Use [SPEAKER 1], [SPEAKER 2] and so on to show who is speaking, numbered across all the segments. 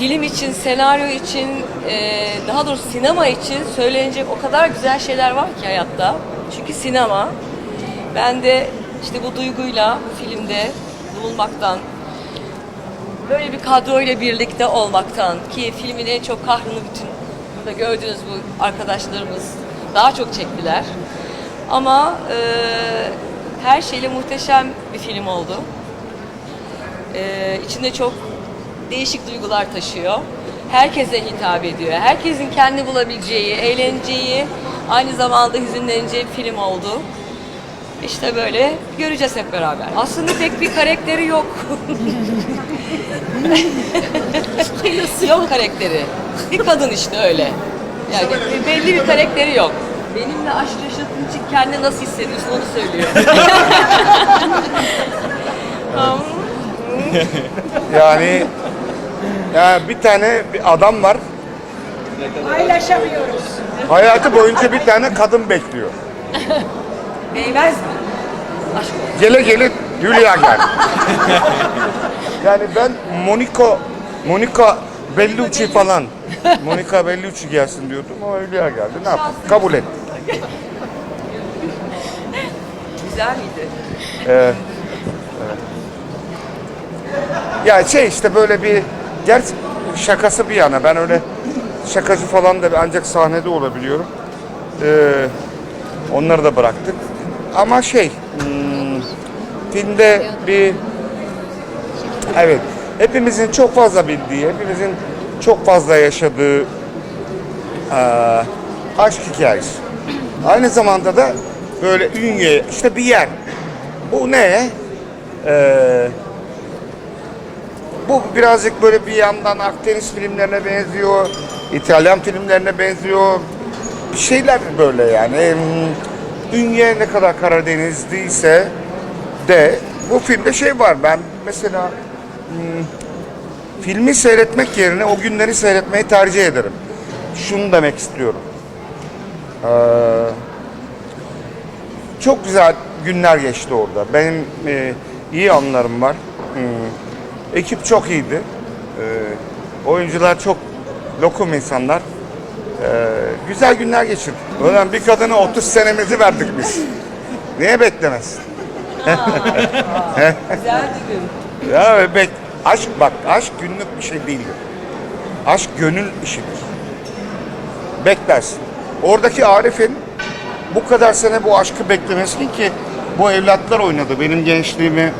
[SPEAKER 1] film için, senaryo için, e, daha doğrusu sinema için söylenecek o kadar güzel şeyler var ki hayatta. Çünkü sinema. Ben de işte bu duyguyla bu filmde bulunmaktan, böyle bir kadroyla birlikte olmaktan ki filmin en çok kahrını bütün burada gördüğünüz bu arkadaşlarımız daha çok çektiler. Ama e, her şeyle muhteşem bir film oldu. E, içinde çok değişik duygular taşıyor. Herkese hitap ediyor. Herkesin kendi bulabileceği, eğleneceği, aynı zamanda hüzünleneceği bir film oldu. İşte böyle göreceğiz hep beraber. Aslında pek bir karakteri yok. yok karakteri. Bir kadın işte öyle. Yani bir- belli bir karakteri yok. Benimle aşk yaşadığın için kendini nasıl hissediyorsun onu söylüyor.
[SPEAKER 2] Yani ya bir tane bir adam var.
[SPEAKER 3] Paylaşamıyoruz.
[SPEAKER 2] Hayatı boyunca bir tane kadın bekliyor.
[SPEAKER 1] Değmez mi? Aşk olsun.
[SPEAKER 2] Gele gele Hülya geldi. yani ben Monica Monica Bellucci falan Monica Bellucci gelsin diyordum ama Hülya geldi. Ne yapayım? Kabul et.
[SPEAKER 1] Güzel miydi?
[SPEAKER 2] Ya şey işte böyle bir gerçi şakası bir yana ben öyle şakacı falan da ancak sahnede olabiliyorum. Ee, onları da bıraktık. Ama şey hmm, filmde bir evet hepimizin çok fazla bildiği, hepimizin çok fazla yaşadığı eee, aşk hikayesi. Aynı zamanda da böyle ünye işte bir yer. Bu ne? Eee bu birazcık böyle bir yandan Akdeniz filmlerine benziyor, İtalyan filmlerine benziyor. Bir şeyler böyle yani. Ünye ne kadar Karadenizliyse de bu filmde şey var. Ben mesela hmm, filmi seyretmek yerine o günleri seyretmeyi tercih ederim. Şunu demek istiyorum. Ee, çok güzel günler geçti orada. Benim e, iyi anılarım var. Hmm. Ekip çok iyiydi. Ee, oyuncular çok lokum insanlar. Ee, güzel günler geçirdik. Ulan bir kadına 30 senemizi verdik biz. Niye beklemez?
[SPEAKER 1] Güzel bir gün.
[SPEAKER 2] Ya bek aşk bak aşk günlük bir şey değildir. Aşk gönül işidir. Beklersin. Oradaki Arif'in bu kadar sene bu aşkı beklemesini ki bu evlatlar oynadı. Benim gençliğimi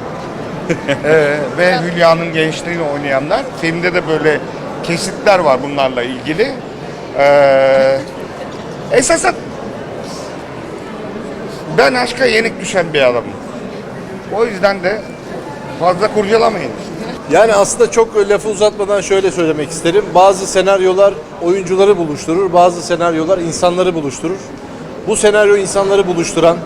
[SPEAKER 2] ee, ve Hülya'nın gençliğini oynayanlar. Filmde de böyle kesitler var bunlarla ilgili. Ee, esasen ben aşka yenik düşen bir adamım. O yüzden de fazla kurcalamayın.
[SPEAKER 4] Yani aslında çok lafı uzatmadan şöyle söylemek isterim. Bazı senaryolar oyuncuları buluşturur, bazı senaryolar insanları buluşturur. Bu senaryo insanları buluşturan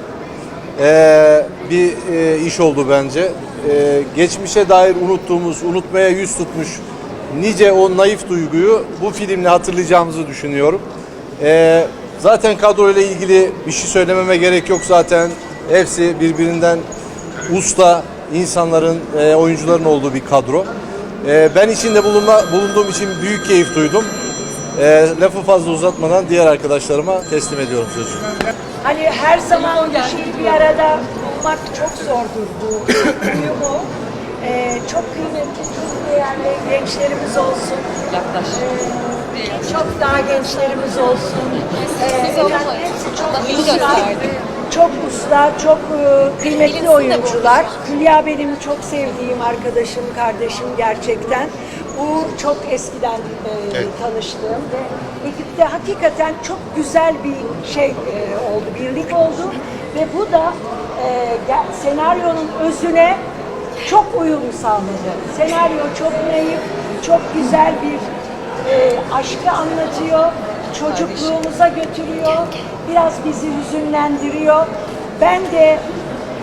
[SPEAKER 4] eee, bir eee, iş oldu bence. Eee, geçmişe dair unuttuğumuz, unutmaya yüz tutmuş nice o naif duyguyu bu filmle hatırlayacağımızı düşünüyorum. Eee, zaten kadroyla ilgili bir şey söylememe gerek yok zaten. Hepsi birbirinden usta insanların, e, oyuncuların olduğu bir kadro. E, ben içinde bulunma, bulunduğum için büyük keyif duydum. E, lafı fazla uzatmadan diğer arkadaşlarıma teslim ediyorum sözü.
[SPEAKER 3] Hani her zaman bir şey bir arada bulmak çok zordur bu uyumu. Ee, çok kıymetli, çok değerli gençlerimiz olsun.
[SPEAKER 1] Yaklaş.
[SPEAKER 3] Ee, çok daha gençlerimiz olsun. Ee, hepsi çok usta, çok usta, çok e, kıymetli oyuncular. Hülya benim çok sevdiğim arkadaşım, kardeşim gerçekten. Uğur çok eskiden e, tanıştığım ve ekipte hakikaten çok güzel bir şey e, oldu, birlik oldu ve bu da e, senaryonun özüne çok uyum sağladı. Senaryo çok naif, çok güzel bir e, aşkı anlatıyor, çocukluğumuza götürüyor, biraz bizi hüzünlendiriyor. Ben de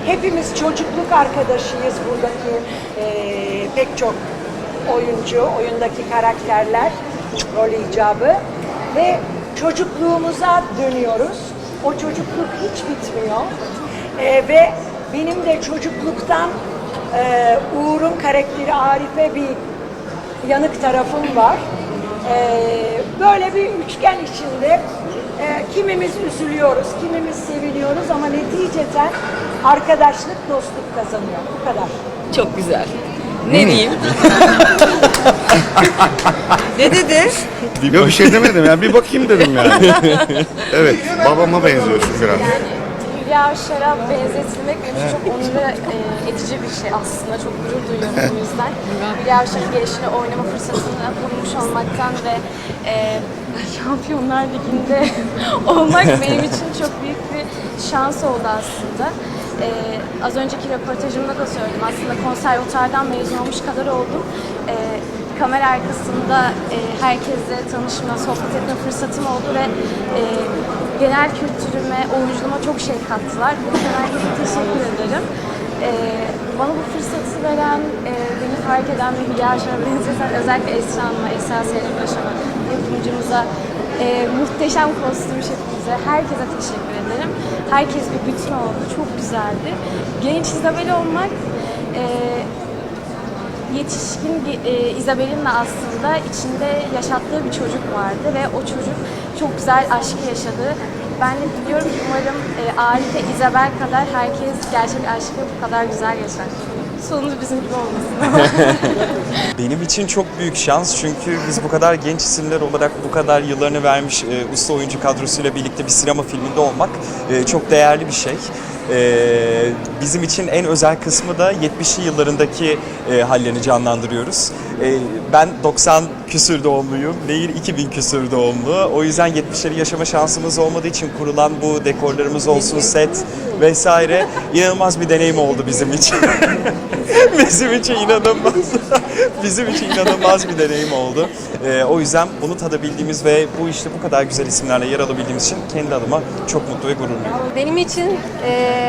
[SPEAKER 3] hepimiz çocukluk arkadaşıyız buradaki e, pek çok oyuncu, oyundaki karakterler, rol icabı ve çocukluğumuza dönüyoruz. O çocukluk hiç bitmiyor E, ve benim de çocukluktan e, Uğur'un karakteri Arif'e bir yanık tarafım var. Ee, böyle bir üçgen içinde e, kimimiz üzülüyoruz, kimimiz seviniyoruz ama neticeten arkadaşlık, dostluk kazanıyor. Bu kadar.
[SPEAKER 1] Çok güzel. Ne diyeyim? ne dedi?
[SPEAKER 2] Yok bir şey demedim yani bir bakayım dedim yani. evet babama benziyorsun biraz.
[SPEAKER 5] Hülya Avşar'a benzetilmek benim için çok onur e, edici bir şey aslında. Çok gurur duyuyorum bu yüzden. Hülya Avşar'ın gelişini oynama fırsatını bulmuş olmaktan ve e, Şampiyonlar Ligi'nde olmak benim için çok büyük bir şans oldu aslında. E, az önceki röportajımda da söyledim. Aslında konservatuardan mezun olmuş kadar oldum. E, kamera arkasında e, herkesle tanışma, sohbet etme fırsatım oldu ve e, genel kültürüme, oyunculuğuma çok şey kattılar. Bu yüzden herkese teşekkür ederim. E, bana bu fırsatı veren, e, beni fark eden ve Hülya Avşar'a benzeten özellikle Esra Hanım'a, Esra Selim Başar'a, yapımcımıza, e, muhteşem kostüm şefimize, herkese teşekkür ederim. Herkes bir bütün oldu, çok güzeldi. Genç İzabel olmak, e, yetişkin e, Isabel'in de aslında içinde yaşattığı bir çocuk vardı ve o çocuk çok güzel aşkı yaşadı. Ben de diliyorum ki umarım e, Arif ve Isabel kadar herkes gerçek aşkı bu kadar güzel yaşar. Sonumuz bizim gibi olmasın.
[SPEAKER 6] Benim için çok büyük şans çünkü biz bu kadar genç isimler olarak bu kadar yıllarını vermiş e, usta oyuncu kadrosuyla birlikte bir sinema filminde olmak e, çok değerli bir şey. E, bizim için en özel kısmı da 70'li yıllarındaki e, hallerini canlandırıyoruz. E, ben 90 küsür doğumluyum, değil 2000 küsür doğumlu. O yüzden 70'leri yaşama şansımız olmadığı için kurulan bu dekorlarımız olsun, set vesaire inanılmaz bir deneyim oldu bizim için. bizim için inanılmaz. bizim için inanılmaz bir deneyim oldu. Ee, o yüzden bunu tadabildiğimiz ve bu işte bu kadar güzel isimlerle yer alabildiğimiz için kendi adıma çok mutlu ve gururluyum.
[SPEAKER 7] Benim için e,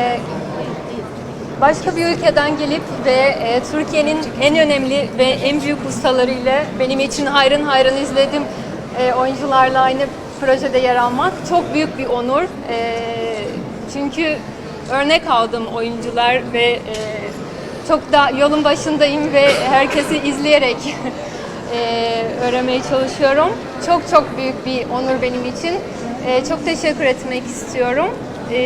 [SPEAKER 7] başka bir ülkeden gelip ve e, Türkiye'nin en önemli ve en büyük ustalarıyla benim için hayrın hayrın izledim e, oyuncularla aynı projede yer almak çok büyük bir onur. E, çünkü örnek aldım oyuncular ve e, çok da yolun başındayım ve herkesi izleyerek e, öğrenmeye çalışıyorum. Çok çok büyük bir onur benim için. E, çok teşekkür etmek istiyorum. E,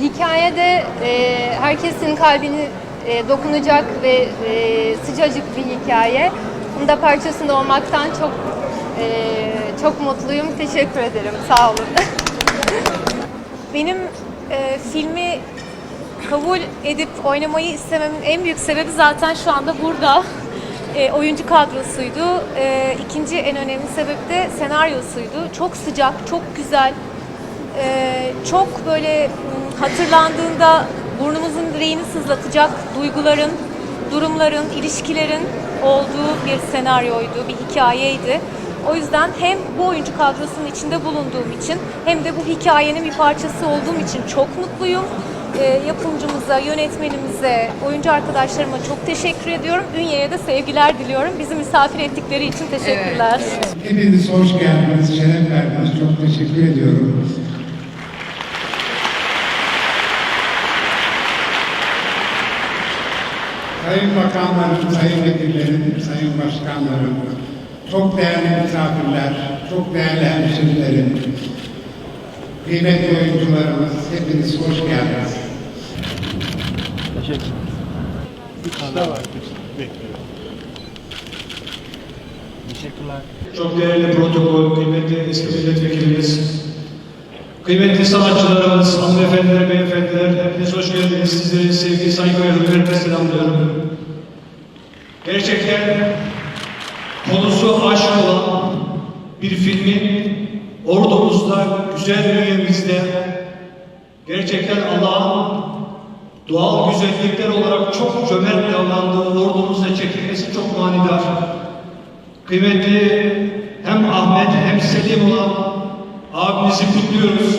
[SPEAKER 7] hikayede e, herkesin kalbini e, dokunacak ve e, sıcacık bir hikaye. Bunda parçasında olmaktan çok e, çok mutluyum. Teşekkür ederim. Sağ olun.
[SPEAKER 5] Benim e, filmi kabul edip oynamayı istememin en büyük sebebi zaten şu anda burada. E, oyuncu kadrosuydu. E, ikinci en önemli sebep de senaryosuydu. Çok sıcak, çok güzel. E, çok böyle hatırlandığında burnumuzun direğini sızlatacak duyguların, durumların, ilişkilerin olduğu bir senaryoydu, bir hikayeydi. O yüzden hem bu oyuncu kadrosunun içinde bulunduğum için hem de bu hikayenin bir parçası olduğum için çok mutluyum. Ee, yapımcımıza, yönetmenimize, oyuncu arkadaşlarıma çok teşekkür ediyorum. Ünye'ye de sevgiler diliyorum. Bizi misafir ettikleri için teşekkürler.
[SPEAKER 8] Hepiniz hoş geldiniz, şeref verdiniz. Çok teşekkür ediyorum. Sayın Bakanlarım, Sayın Vekillerim, Sayın Başkanlarım, çok değerli misafirler, çok değerli hemşehrilerim, kıymetli oyuncularımız, hepiniz hoş geldiniz.
[SPEAKER 9] Çok değerli protokol, kıymetli eski milletvekilimiz, kıymetli sanatçılarımız, hanımefendiler, beyefendiler, hepiniz hoş geldiniz. Sizleri sevgi, saygı ve hürmetle selamlıyorum. Gerçekten konusu aşk olan bir filmin ordumuzda, güzel bünyemizde gerçekten Allah'ın doğal güzellikler olarak çok cömert davrandığı ordumuzda çekilmesi çok manidar. Kıymetli hem Ahmet hem Selim olan abimizi kutluyoruz.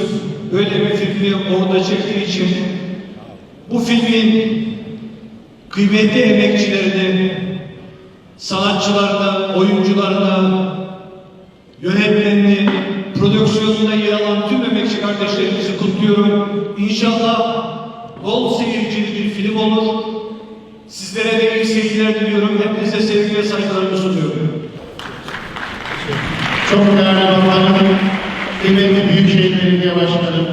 [SPEAKER 9] Böyle bir filmi orada çektiği için bu filmin kıymetli emekçilerini, sanatçılarını, oyuncularını, yönetmenini, prodüksiyonunda yer alan tüm emekçi kardeşlerimizi kutluyorum. İnşallah bol seyircili bir film olur. Sizlere de iyi seyirler
[SPEAKER 10] diliyorum. Hepinize sevgi ve saygılarımı sunuyorum.
[SPEAKER 11] Çok değerli bakanım, kıymetli Büyükşehir Belediye Başkanım,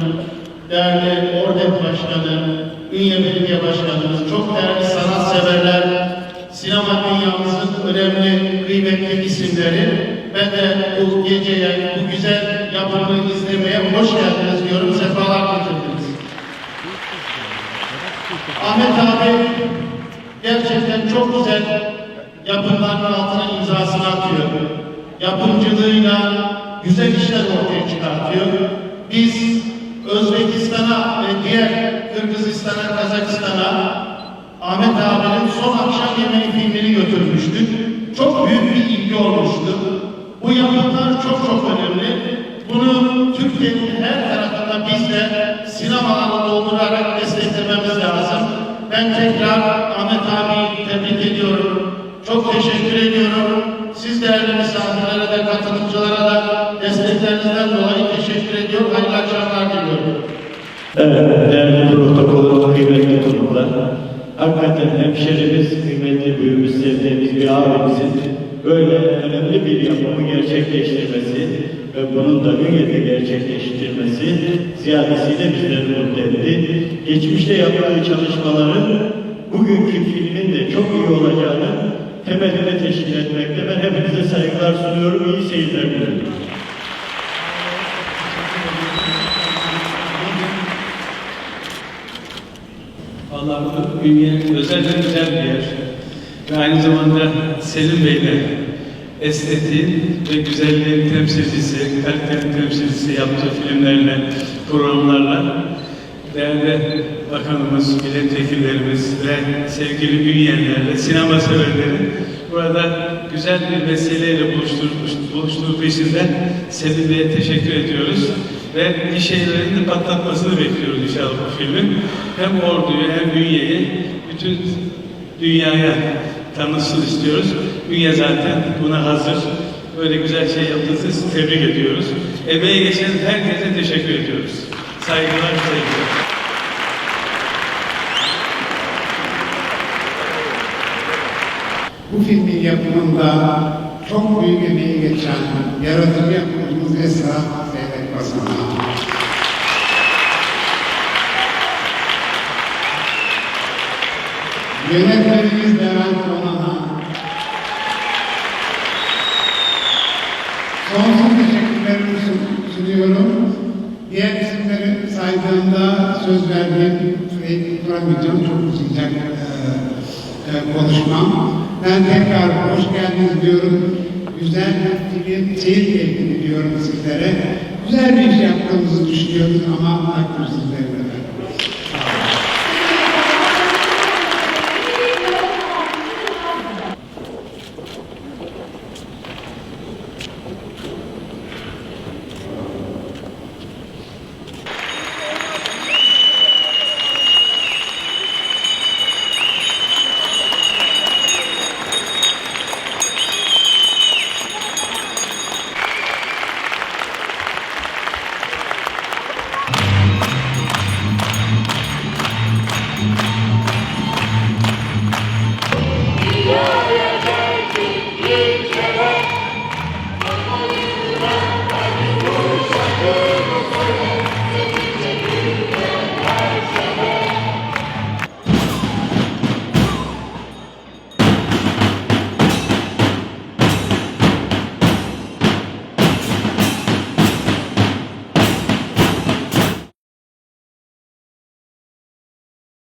[SPEAKER 11] değerli Ordep Başkanı, Ünye Belediye Başkanımız, çok değerli sanatseverler, sinema dünyamızın önemli, kıymetli isimleri. Ben de bu geceye, bu güzel yapımı izlemeye hoş geldiniz diyorum, sefalar getirdiniz. Ahmet abi gerçekten çok güzel yapımların altına imzasını atıyor. Yapımcılığıyla güzel işler ortaya çıkartıyor. Biz Özbekistan'a ve diğer Kırgızistan'a, Kazakistan'a Ahmet abinin son akşam yemeği filmini götürmüştük. Çok büyük bir ilgi olmuştu. Bu yapımlar çok çok önemli. Bunu Türkiye'nin her tarafında biz de sinemalarla doldurarak desteklememiz lazım. Ben tekrar Ahmet abiyi tebrik ediyorum. Çok teşekkür ediyorum. Siz değerli misafirlere de katılımcılara da desteklerinizden dolayı teşekkür ediyorum. Hayırlı akşamlar diliyorum.
[SPEAKER 12] Evet, değerli protokol, kıymetli konuklar. Hakikaten hemşerimiz, kıymetli büyüğümüz, sevdiğimiz bir abimizin böyle önemli bir yapımı gerçekleştirmesi ve bunun da Ünye'de gerçekleştirmesi ziyadesiyle bizleri mutlu etti. Geçmişte yaptığı çalışmaların bugünkü filmin de çok iyi olacağını temelini teşkil etmekte. Ben hepinize saygılar sunuyorum, iyi seyirler diliyorum.
[SPEAKER 10] Vallahi bu Ünye özel ve bir yer. Ve aynı zamanda Selim Bey'le estetiğin ve güzelliğin temsilcisi, kalitenin temsilcisi yaptığı filmlerle, programlarla değerli bakanımız, milletvekillerimiz ve sevgili Ünyenlerle, sinema severleri burada güzel bir vesileyle buluşturmuş, buluştuğu peşinden Selim Bey'e teşekkür ediyoruz. Ve gişelerin de patlatmasını bekliyoruz inşallah bu filmin. Hem orduyu hem Ünye'yi bütün dünyaya tanısın istiyoruz. Ünye zaten buna hazır. Böyle güzel şey yaptığınız için tebrik ediyoruz. Emeği geçen herkese teşekkür ediyoruz. Saygılar, sevgiler.
[SPEAKER 8] Bu filmin yapımında çok büyük emeği geçen yaratıcı yapımcımız Esra Zeynep Basan'a. Yönetmenimiz Levent Onan'a. Sonsuz teşekkürlerimi sun- sunuyorum. Diğer isimleri saydığımda söz verdiğim süreyi duramayacağım. Çok uzayacak e, e, konuşmam. Ben tekrar hoş geldiniz diyorum. Güzel bir seyir keyfi diliyorum sizlere. Güzel bir iş yaptığımızı düşünüyoruz ama takdir sizlerin